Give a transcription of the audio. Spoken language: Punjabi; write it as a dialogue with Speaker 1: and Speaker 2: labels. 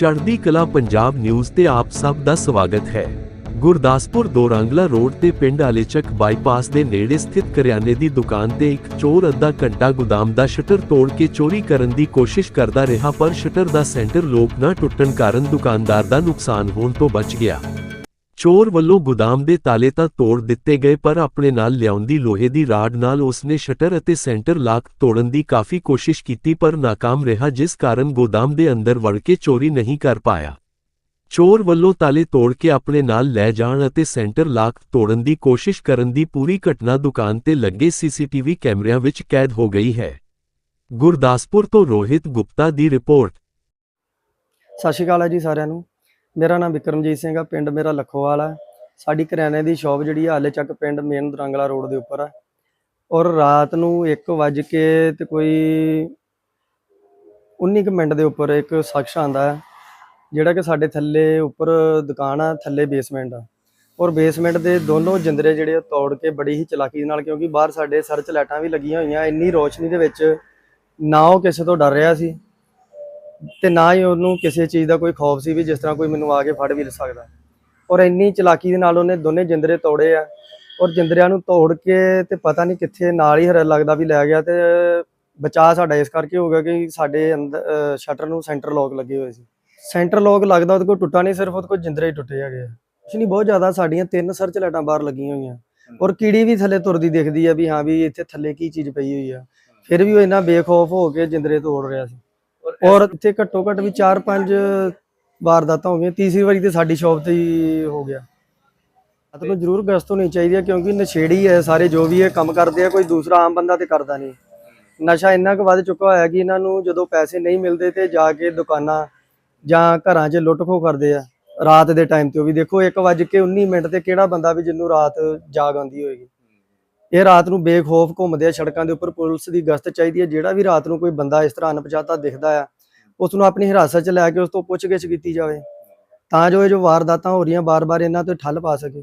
Speaker 1: ਚੜ੍ਹਦੀ ਕਲਾ ਪੰਜਾਬ ਨਿਊਜ਼ ਤੇ ਆਪ ਸਭ ਦਾ ਸਵਾਗਤ ਹੈ। ਗੁਰਦਾਸਪੁਰ ਦੋਰਾਂਗਲਾ ਰੋਡ ਤੇ ਪਿੰਡ ਆਲੇਚਕ ਬਾਈਪਾਸ ਦੇ ਨੇੜੇ ਸਥਿਤ ਕਰਿਆਨੇ ਦੀ ਦੁਕਾਨ ਤੇ ਇੱਕ ਚੋਰ ਅੱਧਾ ਘੰਟਾ ਗੋਦਾਮ ਦਾ ਸ਼ਟਰ ਤੋੜ ਕੇ ਚੋਰੀ ਕਰਨ ਦੀ ਕੋਸ਼ਿਸ਼ ਕਰਦਾ ਰਿਹਾ ਪਰ ਸ਼ਟਰ ਦਾ ਸੈਂਟਰ ਲੋਕ ਨਾ ਟੁੱਟਣ ਕਾਰਨ ਦੁਕਾਨਦਾਰ ਦਾ ਨੁਕਸਾਨ ਹੋਣ ਤੋਂ ਬਚ ਗਿਆ। ਚੋਰ ਵੱਲੋਂ ਗੋਦਾਮ ਦੇ ਤਾਲੇ ਤਾਂ ਤੋੜ ਦਿੱਤੇ ਗਏ ਪਰ ਆਪਣੇ ਨਾਲ ਲਿਆਉਂਦੀ ਲੋਹੇ ਦੀ ਰਾਡ ਨਾਲ ਉਸਨੇ ਸ਼ਟਰ ਅਤੇ ਸੈਂਟਰ ਲਾਕ ਤੋੜਨ ਦੀ ਕਾਫੀ ਕੋਸ਼ਿਸ਼ ਕੀਤੀ ਪਰ ਨਾਕਾਮ ਰਿਹਾ ਜਿਸ ਕਾਰਨ ਗੋਦਾਮ ਦੇ ਅੰਦਰ ਵੜ ਕੇ ਚੋਰੀ ਨਹੀਂ ਕਰ ਪਾਇਆ। ਚੋਰ ਵੱਲੋਂ ਤਾਲੇ ਤੋੜ ਕੇ ਆਪਣੇ ਨਾਲ ਲੈ ਜਾਣ ਅਤੇ ਸੈਂਟਰ ਲਾਕ ਤੋੜਨ ਦੀ ਕੋਸ਼ਿਸ਼ ਕਰਨ ਦੀ ਪੂਰੀ ਘਟਨਾ ਦੁਕਾਨ ਤੇ ਲੱਗੇ ਸੀਸੀਟੀਵੀ ਕੈਮਰਿਆਂ ਵਿੱਚ ਕੈਦ ਹੋ ਗਈ ਹੈ। ਗੁਰਦਾਸਪੁਰ ਤੋਂ ਰੋਹਿਤ ਗੁਪਤਾ ਦੀ ਰਿਪੋਰਟ।
Speaker 2: ਸਤਿ ਸ਼੍ਰੀ ਅਕਾਲ ਹੈ ਜੀ ਸਾਰਿਆਂ ਨੂੰ। ਮੇਰਾ ਨਾਮ ਵਿਕਰਮਜੀਤ ਸਿੰਘ ਆ, ਪਿੰਡ ਮੇਰਾ ਲਖੋਵਾਲ ਹੈ ਸਾਡੀ ਕਰਿਆਨੇ ਦੀ ਸ਼ਾਪ ਜਿਹੜੀ ਆ, ਹਾਲੇ ਚੱਕ ਪਿੰਡ ਮੇਨ ਦਰੰਗਲਾ ਰੋਡ ਦੇ ਉੱਪਰ ਆ। ਔਰ ਰਾਤ ਨੂੰ 1 ਵਜ ਕੇ ਤੇ ਕੋਈ 19 ਕੁ ਮਿੰਟ ਦੇ ਉੱਪਰ ਇੱਕ ਸ਼ਖਸ ਆਂਦਾ ਹੈ ਜਿਹੜਾ ਕਿ ਸਾਡੇ ਥੱਲੇ ਉੱਪਰ ਦੁਕਾਨ ਆ, ਥੱਲੇ ਬੇਸਮੈਂਟ ਆ। ਔਰ ਬੇਸਮੈਂਟ ਦੇ ਦੋਨੋਂ ਜਿੰਦਰੇ ਜਿਹੜੇ ਉਹ ਤੋੜ ਕੇ ਬੜੀ ਹੀ ਚਲਾਕੀ ਨਾਲ, ਕਿਉਂਕਿ ਬਾਹਰ ਸਾਡੇ ਸਰਚ ਲਾਈਟਾਂ ਵੀ ਲੱਗੀਆਂ ਹੋਈਆਂ, ਇੰਨੀ ਰੋਸ਼ਨੀ ਦੇ ਵਿੱਚ ਨਾ ਉਹ ਕਿਸੇ ਤੋਂ ਡਰ ਰਿਹਾ ਸੀ। ਤੇ ਨਾ ਹੀ ਉਹਨੂੰ ਕਿਸੇ ਚੀਜ਼ ਦਾ ਕੋਈ ਖੌਫ ਸੀ ਵੀ ਜਿਸ ਤਰ੍ਹਾਂ ਕੋਈ ਮੈਨੂੰ ਆ ਕੇ ਫੜ ਵੀ ਲੈ ਸਕਦਾ। ਔਰ ਇੰਨੀ ਚਲਾਕੀ ਦੇ ਨਾਲ ਉਹਨੇ ਦੋਨੇ ਜਿੰਦਰੇ ਤੋੜੇ ਆ। ਔਰ ਜਿੰਦਰਿਆਂ ਨੂੰ ਤੋੜ ਕੇ ਤੇ ਪਤਾ ਨਹੀਂ ਕਿੱਥੇ ਨਾਲ ਹੀ ਹਰ ਲੱਗਦਾ ਵੀ ਲੈ ਗਿਆ ਤੇ ਬਚਾ ਸਾਡਾ ਇਸ ਕਰਕੇ ਹੋ ਗਿਆ ਕਿ ਸਾਡੇ ਅੰਦਰ ਸ਼ਟਰ ਨੂੰ ਸੈਂਟਰ ਲੌਕ ਲੱਗੇ ਹੋਏ ਸੀ। ਸੈਂਟਰ ਲੌਕ ਲੱਗਦਾ ਉਹਦੇ ਕੋਲ ਟੁੱਟਾ ਨਹੀਂ ਸਿਰਫ ਉਹਦੇ ਕੋਲ ਜਿੰਦਰੇ ਹੀ ਟੁੱਟੇ ਹੈਗੇ ਆ। ਕੁਛ ਨਹੀਂ ਬਹੁਤ ਜ਼ਿਆਦਾ ਸਾਡੀਆਂ ਤਿੰਨ ਸਰਚ ਲਾਈਟਾਂ ਬਾਹਰ ਲੱਗੀਆਂ ਹੋਈਆਂ। ਔਰ ਕੀੜੀ ਵੀ ਥੱਲੇ ਤੁਰਦੀ ਦਿਖਦੀ ਆ ਵੀ ਹਾਂ ਵੀ ਇੱਥੇ ਥੱਲੇ ਕੀ ਚੀਜ਼ ਪਈ ਹੋਈ ਆ। ਫਿਰ ਵੀ ਉਹ ਇੰਨਾ ਬੇਖੌਫ ਹੋ ਕੇ ਜਿੰਦਰੇ ਤੋੜ ਰਿਹਾ ਸੀ। ਔਰ ਇੱਥੇ ਘੱਟੋ ਘੱਟ ਵੀ 4-5 ਵਾਰਦਾਤਾਂ ਹੋ ਗਈਆਂ। ਤੀਸਰੀ ਵਾਰੀ ਤੇ ਸਾਡੀ ਸ਼ਾਪ ਤੇ ਹੀ ਹੋ ਗਿਆ। ਮਤਲਬ ਜ਼ਰੂਰ ਗਸ਼ਤ ਹੋਣੀ ਚਾਹੀਦੀ ਹੈ ਕਿਉਂਕਿ ਨਸ਼ੇੜੀ ਹੈ, ਸਾਰੇ ਜੋ ਵੀ ਇਹ ਕੰਮ ਕਰਦੇ ਆ, ਕੋਈ ਦੂਸਰਾ ਆਮ ਬੰਦਾ ਤੇ ਕਰਦਾ ਨਹੀਂ। ਨਸ਼ਾ ਇੰਨਾ ਕੁ ਵੱਧ ਚੁੱਕਾ ਹੋਇਆ ਕਿ ਇਹਨਾਂ ਨੂੰ ਜਦੋਂ ਪੈਸੇ ਨਹੀਂ ਮਿਲਦੇ ਤੇ ਜਾ ਕੇ ਦੁਕਾਨਾਂ ਜਾਂ ਘਰਾਂ 'ਚ ਲੁੱਟ ਖੋਹ ਕਰਦੇ ਆ। ਰਾਤ ਦੇ ਟਾਈਮ ਤੇ ਉਹ ਵੀ ਦੇਖੋ 1:19 ਮਿੰਟ ਤੇ ਕਿਹੜਾ ਬੰਦਾ ਵੀ ਜਿਹਨੂੰ ਰਾਤ ਜਾਗ ਆਉਂਦੀ ਹੋਏਗੀ। ਇਹ ਰਾਤ ਨੂੰ ਬੇਖੌਫ ਘੁੰਮਦੇ ਆ ਸੜਕਾਂ ਦੇ ਉੱਪਰ, ਪੁਲਿਸ ਦੀ ਗਸ਼ਤ ਚਾਹੀਦੀ ਹੈ। ਜਿਹੜਾ ਵੀ ਰਾਤ ਨੂੰ ਕੋਈ ਬੰਦਾ ਇਸ ਤਰ੍ਹਾਂ ਅਣਪਛਾਤਾ ਦਿਖਦਾ ਆ ਉਸ ਨੂੰ ਆਪਣੀ ਹਿਰਾਸਤ 'ਚ ਲੈ ਕੇ ਉਸ ਤੋਂ ਪੁੱਛਗਿੱਛ ਕੀਤੀ ਜਾਵੇ। ਤਾਂ ਜੋ ਇਹ ਜੋ ਵਾਰਦਾਤਾਂ ਹੋ ਰਹੀਆਂ, ਬਾਰ-ਬਾਰ ਇਹਨਾਂ ਤੇ ਠੱਲ ਪਾ ਸਕੇ।